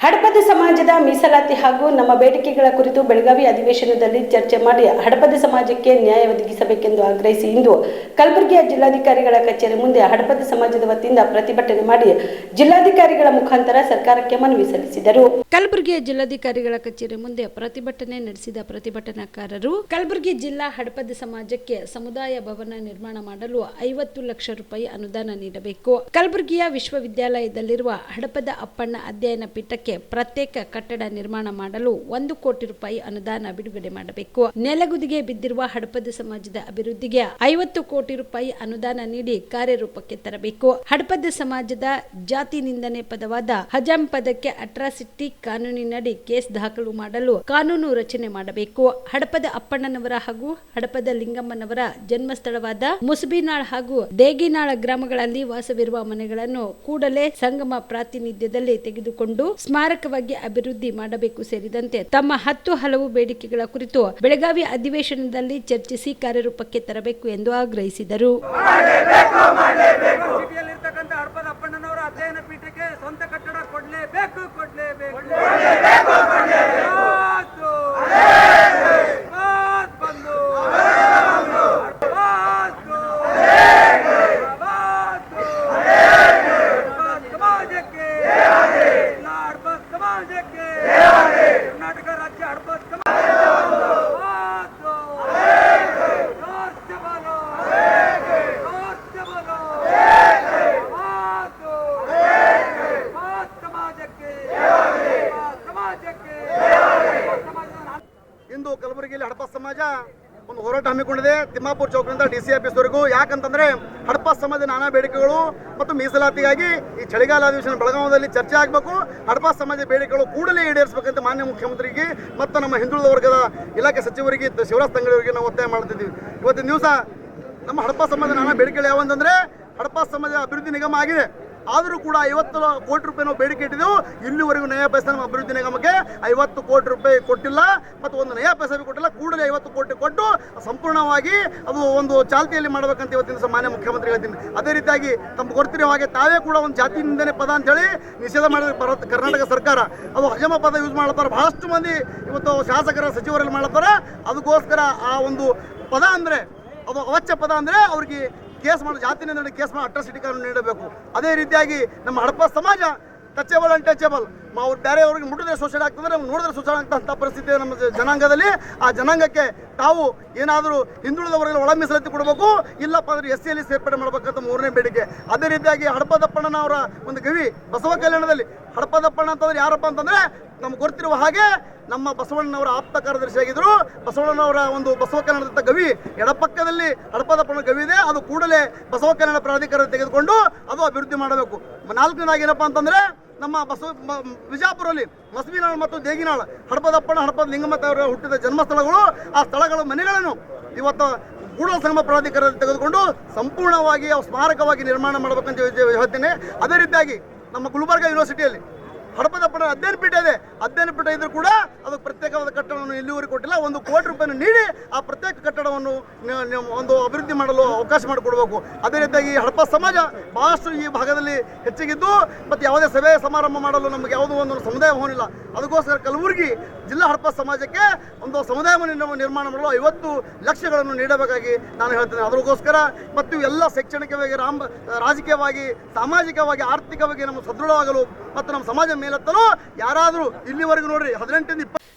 ಹಡಪದ ಸಮಾಜದ ಮೀಸಲಾತಿ ಹಾಗೂ ನಮ್ಮ ಬೇಡಿಕೆಗಳ ಕುರಿತು ಬೆಳಗಾವಿ ಅಧಿವೇಶನದಲ್ಲಿ ಚರ್ಚೆ ಮಾಡಿ ಹಡಪದ ಸಮಾಜಕ್ಕೆ ನ್ಯಾಯ ಒದಗಿಸಬೇಕೆಂದು ಆಗ್ರಹಿಸಿ ಇಂದು ಕಲಬುರಗಿಯ ಜಿಲ್ಲಾಧಿಕಾರಿಗಳ ಕಚೇರಿ ಮುಂದೆ ಹಡಪದ ಸಮಾಜದ ವತಿಯಿಂದ ಪ್ರತಿಭಟನೆ ಮಾಡಿ ಜಿಲ್ಲಾಧಿಕಾರಿಗಳ ಮುಖಾಂತರ ಸರ್ಕಾರಕ್ಕೆ ಮನವಿ ಸಲ್ಲಿಸಿದರು. ಕಲಬುರಗಿಯ ಜಿಲ್ಲಾಧಿಕಾರಿಗಳ ಕಚೇರಿ ಮುಂದೆ ಪ್ರತಿಭಟನೆ ನಡೆಸಿದ ಪ್ರತಿಭಟನಾಕಾರರು ಕಲಬುರಗಿ ಜಿಲ್ಲಾ ಹಡಪದ ಸಮಾಜಕ್ಕೆ ಸಮುದಾಯ ಭವನ ನಿರ್ಮಾಣ ಮಾಡಲು ಐವತ್ತು ಲಕ್ಷ ರೂಪಾಯಿ ಅನುದಾನ ನೀಡಬೇಕು. ಕಲಬುರಗಿಯ ವಿಶ್ವವಿದ್ಯಾಲಯದಲ್ಲಿರುವ ಹಡಪದ ಅಪ್ಪಣ್ಣ ಅಧ್ಯಯನ ಪೀಠಕ್ಕೆ ಪ್ರತ್ಯೇಕ ಕಟ್ಟಡ ನಿರ್ಮಾಣ ಮಾಡಲು ಒಂದು ಕೋಟಿ ರೂಪಾಯಿ ಅನುದಾನ ಬಿಡುಗಡೆ ಮಾಡಬೇಕು. ನೆಲಗುದಿಗೆ ಬಿದ್ದಿರುವ ಹಡಪದ ಸಮಾಜದ ಅಭಿವೃದ್ಧಿಗೆ ಐವತ್ತು ಕೋಟಿ ರೂಪಾಯಿ ಅನುದಾನ ನೀಡಿ ಕಾರ್ಯರೂಪಕ್ಕೆ ತರಬೇಕು. ಹಡಪದ ಸಮಾಜದ ಜಾತಿ ನಿಂದನೆ ಪದವಾದ ಹಜಾಂ ಪದಕ್ಕೆ ಅಟ್ರಾಸಿಟಿ ಕಾನೂನಿನಡಿ ಕೇಸ್ ದಾಖಲು ಮಾಡಲು ಕಾನೂನು ರಚನೆ ಮಾಡಬೇಕು. ಹಡಪದ ಅಪ್ಪಣ್ಣನವರ ಹಾಗೂ ಹಡಪದ ಲಿಂಗಮ್ಮನವರ ಜನ್ಮಸ್ಥಳವಾದ ಮುಸುಬಿನಾಳ್ ಹಾಗೂ ದೇಗಿನಾಳ ಗ್ರಾಮಗಳಲ್ಲಿ ವಾಸವಿರುವ ಮನೆಗಳನ್ನು ಕೂಡಲೇ ಸಂಗಮ ಪ್ರಾತಿನಿಧ್ಯದಲ್ಲಿ ತೆಗೆದುಕೊಂಡು ಸ್ಮಾರಕವಾಗಿ ಅಭಿವೃದ್ಧಿ ಮಾಡಬೇಕು ಸೇರಿದಂತೆ ತಮ್ಮ ಹತ್ತು ಹಲವು ಬೇಡಿಕೆಗಳ ಕುರಿತು ಬೆಳಗಾವಿ ಅಧಿವೇಶನದಲ್ಲಿ ಚರ್ಚಿಸಿ ಕಾರ್ಯರೂಪಕ್ಕೆ ತರಬೇಕು ಎಂದು ಆಗ್ರಹಿಸಿದರು ಸಿಟಿಯಲ್ಲಿರ್ತಕ್ಕಂಥ ಹಡಪದ ಅಪ್ಪಣ್ಣನವರ ಅಧ್ಯಯನ ಪೀಠಕ್ಕೆ ಸ್ವಂತ ಕಟ್ಟಡ ಕೊಡ್ಲೇಬೇಕು ಕೊಡ್ಲೇಬೇಕು ಮಾತು. ಮಾತು ಬಂದು. ಮಾತು. ಮಾತು. ಹಡಪ ಸಮಾಜಕ್ಕೆ ಇಲ್ಲ ಹಡಪ ಸಮಾಜಕ್ಕೆ ಕರ್ನಾಟಕ ರಾಜ್ಯ ಹಡಪ ಸಮಾಜ ಮಾತು. ಜೋರ್ಸೆ ಬಲೋ. ಜೋರ್ಸೆ ಬಲೋ. ಮಾತು. ಮಾತು ಸಮಾಜಕ್ಕೆ ಮಾತು ಸಮಾಜಕ್ಕೆ ಮಾತು ಸಮಾಜದ ಇಂದು ಕಲಬುರಗಿಯಲ್ಲಿ ಹಡಪ ಸಮಾಜ ಒಂದು ಹೋರಾಟ ಹಮ್ಮಿಕೊಂಡಿದೆ. ತಿಮ್ಮಾಪುರ ಚೌಕದಿಂದ ಡಿ ಸಿ ಆಫೀಸ್ವರೆಗೂ ಯಾಕಂತಂದ್ರೆ ಹಡಪ ಸಮಾಜದ ನಾನಾ ಬೇಡಿಕೆಗಳು ಮತ್ತು ಮೀಸಲಾತಿಗಾಗಿ ಈ ಚಳಿಗಾಲ ಅಧಿವೇಶನ ಬೆಳಗಾವದಲ್ಲಿ ಚರ್ಚೆ ಆಗಬೇಕು. ಹಡಪ ಸಮಾಜದ ಬೇಡಿಕೆಗಳು ಕೂಡಲೇ ಈಡೇರಿಸಬೇಕಂತ ಮಾನ್ಯ ಮುಖ್ಯಮಂತ್ರಿಗೆ ಮತ್ತು ನಮ್ಮ ಹಿಂದುಳಿದ ವರ್ಗದ ಇಲಾಖೆ ಸಚಿವರಿಗೆ ಶಿವರಾಜ್ ಶಿವರಾಜ್ ತಂಗಡಿಯವರಿಗೆ ನಾವು ಒತ್ತಾಯ ಮಾಡ್ತಿದ್ದೀವಿ. ಇವತ್ತಿನ ದಿವಸ ನಮ್ಮ ಹಡಪ ಸಮಾಜದ ನಾನಾ ಬೇಡಿಕೆಗಳು ಯಾವಂತಂದ್ರೆ ಹಡಪ ಸಮಾಜ ಅಭಿವೃದ್ಧಿ ನಿಗಮ ಆಗಿದೆ. ಆದರೂ ಕೂಡ ಐವತ್ತು ಕೋಟಿ ರೂಪಾಯಿ ನಾವು ಬೇಡಿಕೆ ಇಟ್ಟಿದ್ದೆವು ಇಲ್ಲಿವರೆಗೂ ನಯ ಪೈಸೆ ನಮ್ಮ ಅಭಿವೃದ್ಧಿ ನಿಗಮಕ್ಕೆ ಐವತ್ತು ಕೋಟಿ ರೂಪಾಯಿ ಕೊಟ್ಟಿಲ್ಲ. ಮತ್ತು ಒಂದು ನಯಾ ಪೈಸೆ ಕೊಟ್ಟಿಲ್ಲ, ಕೂಡಲೇ ಐವತ್ತು ಕೋಟಿ ಕೊಟ್ಟು ಸಂಪೂರ್ಣವಾಗಿ ಅದು ಒಂದು ಚಾಲ್ತಿಯಲ್ಲಿ ಮಾಡಬೇಕಂತ ಇವತ್ತಿನ ಮಾನ್ಯ ಮುಖ್ಯಮಂತ್ರಿ ಹೇಳ್ತೀನಿ. ಅದೇ ರೀತಿಯಾಗಿ ತಮ್ಮ ಗೊತ್ತಿರೋ ಹಾಗೆ ತಾವೇ ಕೂಡ ಒಂದು ಜಾತಿ ನಿಂದನೆ ಪದ ಅಂತೇಳಿ ನಿಷೇಧ ಮಾಡಿದ ಭಾರತ, ಕರ್ನಾಟಕ ಸರ್ಕಾರ. ಅದು ಹಜಮ ಪದ ಯೂಸ್ ಮಾಡ್ತಾರೆ ಬಹಳಷ್ಟು ಮಂದಿ ಇವತ್ತು ಶಾಸಕರ, ಸಚಿವರಲ್ಲಿ ಮಾಡ್ತಾರೆ ಅದಕ್ಕೋಸ್ಕರ ಆ ಒಂದು ಪದ ಅಂದರೆ, ಅದು ಅವಶ್ಯ ಪದ ಅಂದರೆ ಅವ್ರಿಗೆ ಕೇಸ್ ಮಾಡಿ, ಜಾತಿ ನಿಂದನೆ ಕೇಸ್ ಮಾಡಿ, ಅಟ್ರಾಸಿಟಿ ಕಾನೂನು ನೀಡಬೇಕು. ಅದೇ ರೀತಿಯಾಗಿ ನಮ್ಮ ಹಡಪ ಸಮಾಜ ಟಚೇಬಲ್ ಅನ್ಟಚೇಬಲ್ ಅವ್ರು ಬೇರೆಯವ್ರಿಗೆ ಮುಟ್ಟಿದ್ರೆ ಶೋಷಣೆ ಆಗ್ತದೆ, ನಮ್ಗೆ ನೋಡಿದ್ರೆ ಶೋಷಣೆ ಆಗ್ತಂಥ ಪರಿಸ್ಥಿತಿ ನಮ್ಮ ಜನಾಂಗದಲ್ಲಿ. ಆ ಜನಾಂಗಕ್ಕೆ ತಾವು ಏನಾದರೂ ಹಿಂದುಳಿದವರಿಗೆ ಒಳ ಮೀಸಲಾತಿ ಕೊಡಬೇಕು, ಇಲ್ಲಪ್ಪ ಅಂದ್ರೆ ಎಸ್ ಸಿಯಲ್ಲಿ ಸೇರ್ಪಡೆ ಮಾಡಬೇಕಂತ ಮೂರನೇ ಬೇಡಿಕೆ. ಅದೇ ರೀತಿಯಾಗಿ ಹಡಪದಪ್ಪಣ್ಣನ ಅವರ ಒಂದು ಕವಿ ಬಸವ ಕಲ್ಯಾಣದಲ್ಲಿ. ಹಡಪದಪ್ಪಣ್ಣ ಅಂತಂದ್ರೆ ಯಾರಪ್ಪ ಅಂತಂದ್ರೆ ನಮ್ಗೆ ಗೊತ್ತಿರುವ ಹಾಗೆ ನಮ್ಮ ಬಸವಣ್ಣನವರ ಆಪ್ತ ಕಾರ್ಯದರ್ಶಿಯಾಗಿದ್ದರು ಬಸವಣ್ಣನವರ ಒಂದು ಬಸವ ಕಲ್ಯಾಣದಂಥ ಗವಿ ಎಡಪಕ್ಕದಲ್ಲಿ ಹಡಪದಪ್ಪನ ಗವಿ ಇದೆ. ಅದು ಕೂಡಲೇ ಬಸವ ಕಲ್ಯಾಣ ಪ್ರಾಧಿಕಾರ ತೆಗೆದುಕೊಂಡು ಅದು ಅಭಿವೃದ್ಧಿ ಮಾಡಬೇಕು. ನಾಲ್ಕನೇದಾಗಿ ಏನಪ್ಪ ಅಂತಂದ್ರೆ ನಮ್ಮ ಬಸವ ವಿಜಾಪುರಲ್ಲಿ ಮಸ್ಮಿನಾಳ್ ಮತ್ತು ದೇಗಿನಾಳ್, ಹಡಪದಪ್ಪನ ಹಡಪದ ಲಿಂಗಮತ ಅವರ ಹುಟ್ಟಿದ ಜನ್ಮಸ್ಥಳಗಳು, ಆ ಸ್ಥಳಗಳ ಮನೆಗಳನ್ನು ಇವತ್ತು ಕೂಡಲ ಸಂಗಮ ಪ್ರಾಧಿಕಾರದಲ್ಲಿ ತೆಗೆದುಕೊಂಡು ಸಂಪೂರ್ಣವಾಗಿ ಅವು ಸ್ಮಾರಕವಾಗಿ ನಿರ್ಮಾಣ ಮಾಡಬೇಕಂತ ಹೇಳ್- ಹೇಳ್ತೇನೆ. ಅದೇ ರೀತಿಯಾಗಿ ನಮ್ಮ ಗುಲ್ಬರ್ಗ ಯೂನಿವರ್ಸಿಟಿಯಲ್ಲಿ ಹಡಪದಪ್ಪನ ಅಧ್ಯಯನ ಪೀಠ ಇದೆ. ಅಧ್ಯಯನ ಪೀಠ ಇದ್ರೂ ಕೂಡ ಅದಕ್ಕೆ ಪ್ರತ್ಯೇಕವಾದ ಕಟ್ಟಡವನ್ನು ಇಲ್ಲಿವರೆಗೆ ಕೊಟ್ಟಿಲ್ಲ. ಒಂದು ಕೋಟಿ ರೂಪಾಯಿಯನ್ನು ನೀಡಿ ಆ ಪ್ರತ್ಯೇಕ ಕಟ್ಟಡವನ್ನು ಒಂದು ಅಭಿವೃದ್ಧಿ ಮಾಡಲು ಅವಕಾಶ ಮಾಡಿಕೊಡ್ಬೇಕು. ಅದೇ ರೀತಿಯಾಗಿ ಹಡಪ ಸಮಾಜ ಬಹಳಷ್ಟು ಈ ಭಾಗದಲ್ಲಿ ಹೆಚ್ಚಿಗಿದ್ದು, ಮತ್ತು ಯಾವುದೇ ಸಭೆ ಸಮಾರಂಭ ಮಾಡಲು ನಮಗೆ ಯಾವುದೋ ಒಂದು ಸಮುದಾಯ ಭವನ ಇಲ್ಲ. ಅದಕ್ಕೋಸ್ಕರ ಕಲಬುರಗಿ ಜಿಲ್ಲಾ ಹಡಪ ಸಮಾಜಕ್ಕೆ ಒಂದು ಸಮುದಾಯ ಭವನ ನಿರ್ಮಾಣ ಮಾಡಲು ಐವತ್ತು ಲಕ್ಷಗಳನ್ನು ನೀಡಬೇಕಾಗಿ ನಾನು ಹೇಳ್ತೇನೆ. ಅದಕ್ಕೋಸ್ಕರ ಮತ್ತು ಎಲ್ಲ ಶೈಕ್ಷಣಿಕವಾಗಿ, ರಾಮ ರಾಜಕೀಯವಾಗಿ, ಸಾಮಾಜಿಕವಾಗಿ, ಆರ್ಥಿಕವಾಗಿ ನಮ್ಮ ಸದೃಢವಾಗಲು ಮತ್ತು ನಮ್ಮ ಸಮಾಜ ಮೇಲೆತ್ತಲು ಯಾರಾದರೂ ಇಲ್ಲಿವರೆಗೂ ನೋಡ್ರಿ, ಹದಿನೆಂಟರಿಂದ ಇಪ್ಪತ್ತು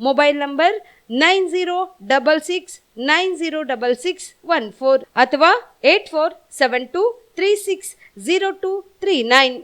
mobile number nine zero double six nine zero double six one four ಅಥವಾ eight four seven two three six zero two three nine